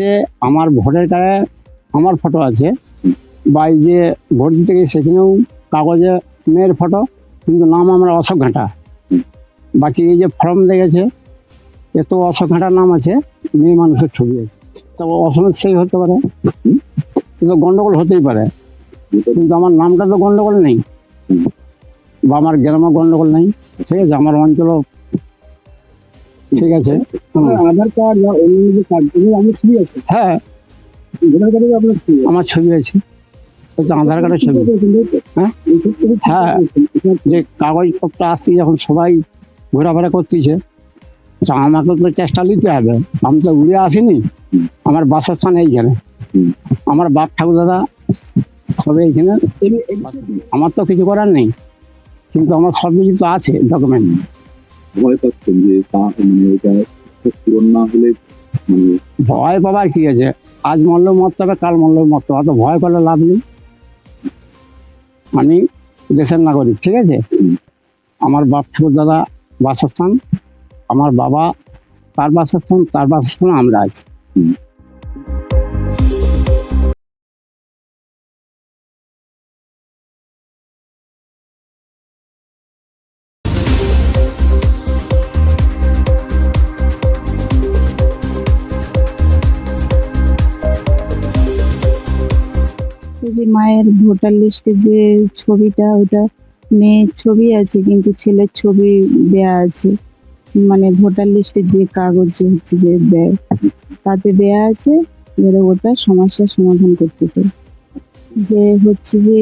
যে আমার ভোটার কার্ডে আমার ফটো আছে বা এই যে ভোট দিতে গিয়ে সেখানেও কাগজে মেয়ের ফটো, কিন্তু নাম আমার অশোক ঘাঁটা। বাকি এই যে ফর্ম দেখেছে এত অশোক ঘাঁটার নাম আছে, মেয়ে মানুষের ছবি আছে। তবে অসমের সেই হতে পারে কিন্তু গন্ডগোল হতেই পারে। কিন্তু আমার নামটা তো গন্ডগোল নেই, বা আমার গ্রামে গন্ডগোল নেই। ঠিক আছে, আমার অঞ্চলও ঠিক আছে। আধার কার্ড বা অন্যান্য যে কার্ডগুলো আপনার ছবি আছে? হ্যাঁ। ভোটার কার্ডে আপনার ছবি আমার ছবি আছে। আধার কার্ডের ছবি। হ্যাঁ? হ্যাঁ। যে কাগজপত্র আসছে যখন সবাই ঘোরাফেরা করতেছে। আমাকে তো চেষ্টা নিতে হবে। আমি তো উড়ে আসিনি। আমার বাসস্থান এইখানে। আমার বাপ ঠাকুর দাদা সবে এইখানে। আমার তো কিছু করার নেই। কিন্তু আমার সব কিছু তো আছে ডকুমেন্ট ভয় পাচ্ছেন যে তা মানে পূরণ না হলে মানে ভয় পাবার কি আছে? আজ মল্ল মরতে হবে, কাল মল্ল মরতে হবে। অত ভয় করলে লাভ নেই। আমি দেশের নাগরিক, ঠিক আছে? আমার বাপ ঠাকুর দাদা বাসস্থান, আমার বাবা তার বাসস্থান তার বাসস্থান আমরা আছি। যে মায়ের ভোটার লিস্টে যে ছবিটা, ওটা মেয়ের ছবি আছে, কিন্তু ছেলের ছবি দেয়া আছে। মানে ভোটার লিস্টে যে কাগজ হচ্ছে যে দেয়, তাতে দেয়া আছে এবারে ওটা সমস্যার সমাধান করতে চাই। যে হচ্ছে যে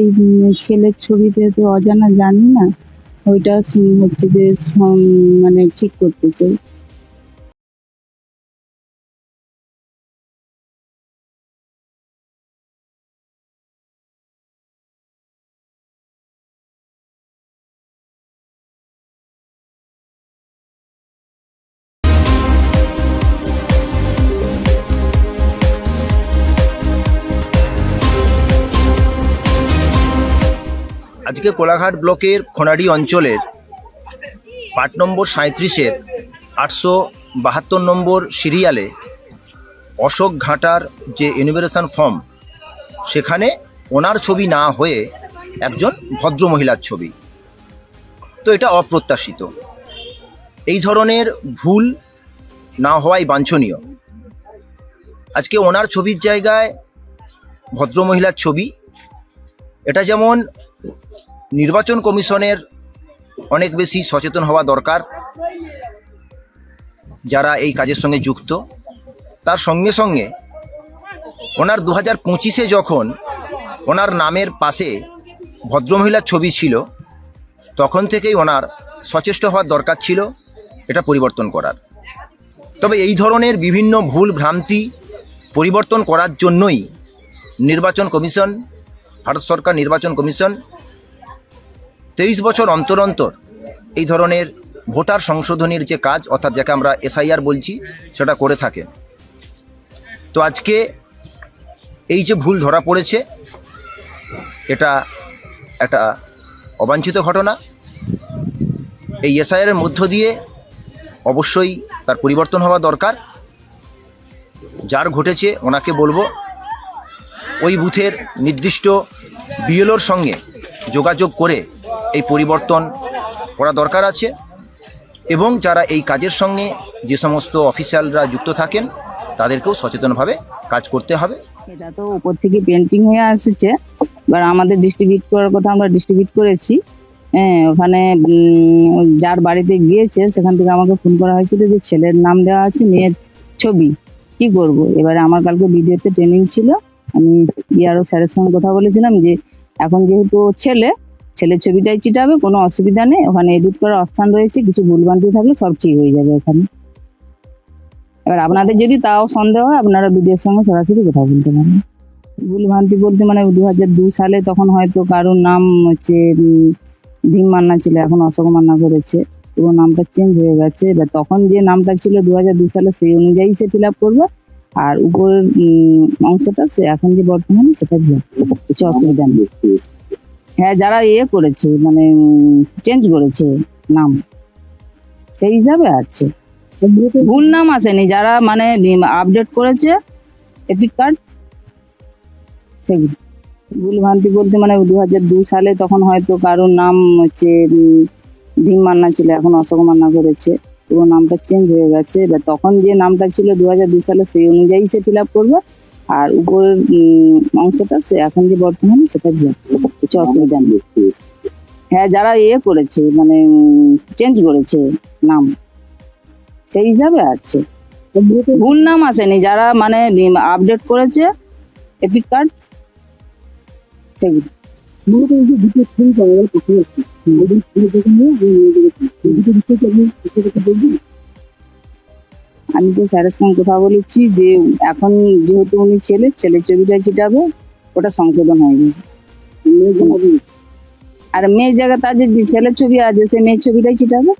ছেলের ছবিতে তো অজানা জানি না, ওইটা হচ্ছে যে মানে ঠিক করতে চাই। আজকে কোলাঘাট ব্লকের খোনাডি অঞ্চলের পার্ট নম্বর সাঁত্রিশের আটশো বাহাত্তর নম্বর সিরিয়ালে অশোক ঘাটার যে ইউনিভার্সাল ফর্ম সেখানে ওনার ছবি না হয়ে একজন ভদ্র মহিলার ছবি। তো এটা অপ্রত্যাশিত। এই ধরনের ভুল না হওয়াই বাঞ্ছনীয়। আজকে ওনার ছবির জায়গায় ভদ্র মহিলার ছবি, এটা যেমন নির্বাচন কমিশনের অনেক বেশি সচেতন হওয়া দরকার। যারা এই কাজের সঙ্গে যুক্ত, তার সঙ্গে সঙ্গে ওনার দু হাজার পঁচিশে যখন ওনার নামের পাশে ভদ্রমহিলার ছবি ছিল, তখন থেকেই ওনার সচেষ্ট হওয়ার দরকার ছিল এটা পরিবর্তন করার। তবে এই ধরনের বিভিন্ন ভুল ভ্রান্তি পরিবর্তন করার জন্যই নির্বাচন কমিশন ভারত সরকার নির্বাচন কমিশন তেইশ বছর অন্তর অন্তর এই ধরনের ভোটার সংশোধনীর যে কাজ, অর্থাৎ যাকে আমরা এসআইআর বলছি, সেটা করে থাকেন। তো আজকে এই যে ভুল ধরা পড়েছে, এটা একটা অবাঞ্ছিত ঘটনা। এই এসআইআরের মধ্য দিয়ে অবশ্যই তার পরিবর্তন হওয়া দরকার। যার ঘটেছে, ওনাকে বলব ওই বুথের নির্দিষ্ট বিএলওর সঙ্গে যোগাযোগ করে এই পরিবর্তন করা দরকার আছে এবং যারা এই কাজের সঙ্গে যে সমস্ত অফিসিয়ালরা যুক্ত থাকেন, তাদেরকেও সচেতনভাবে কাজ করতে হবে। এটা তো উপর থেকে পেন্টিং হয়ে আসছে। এবার আমাদের ডিস্ট্রিবিউট করার কথা আমরা ডিস্ট্রিবিউট করেছি। হ্যাঁ ওখানে যার বাড়িতে গিয়েছে, সেখান থেকে আমাকে ফোন করা হয়েছিল যে ছেলের নাম দেওয়া আছে, মেয়ের ছবি। কি করব? এবারে আমার কালকে ভিডিওতে ট্রেনিং ছিল। আমি ইয়ারও স্যারের সঙ্গে কথা বলেছিলাম যে, এখন যেহেতু ছেলে, ছেলের ছবিটাই চিটাবে, কোনো অসুবিধা নেই, ওখানে এডিট করার অপশান রয়েছে, কিছু ভুলভ্রান্তি থাকলে সব ঠিক হয়ে যাবে ওখানে। এবার আপনাদের যদি তাও সন্দেহ হয়, আপনারা ভিডিওর সঙ্গে সরাসরি কথা বলতে পারেন। ভুল ভ্রান্তি বলতে মানে দু হাজার দু সালে তখন হয়তো কারোর নাম হচ্ছে ভীম মান্না ছিল, এখন অশোক মান্না করেছে। পুরো নামটা চেঞ্জ হয়ে গেছে। এবার তখন যে নামটা ছিল দু হাজার দু সালে, সেই অনুযায়ী সে ফিল আপ করবে। আর উপরের অংশটা সে এখন যে বর্তমানে সেটা কিছু অসুবিধা নেই। হ্যাঁ যারা ইয়ে করেছে মানে চেঞ্জ করেছে নাম, সেই হিসাবে আছে। ভুল নাম আসেনি, যারা মানে আপডেট করেছে এপিক কার্ড সেগুলো ভুলভ্রান্তি বলতে মানে দু হাজার দুই সালে তখন হয়তো কারোর নাম হচ্ছে ভীম মান্না ছিল, এখন অশোক মান্না করেছে। পুরো নামটা চেঞ্জ হয়ে গেছে। এবার তখন যে নামটা ছিল দু হাজার দুই সালে, সেই অনুযায়ী সে ফিল আপ করবে। আর উপরের অংশটা সে এখন যে বর্তমানে সেটা দিয়ে কিছু অসুবিধা নেই। হ্যাঁ যারা ইয়ে করেছে মানে চেঞ্জ করেছে নাম, সেই হিসাবে আছে। ভুল নাম আসেনি। যারা মানে আপডেট করেছে এপিক কার্ড সেগুলো যে দুটো নিয়ে আমি নিয়ে গেছি এই দুটো বিষয় কি আপনি কিছু কথা বলবেন? আমি তো স্যারের সঙ্গে কথা বলেছি যে এখন যেহেতু উনি ছেলে ছেলের ছবিটা যেটাবে ওটা সংশোধন হয়ে যাবে। আর মেয়ের জায়গায় তার যে ছেলের ছবি আছে সে মেয়ের ছবিটাই চিটাবে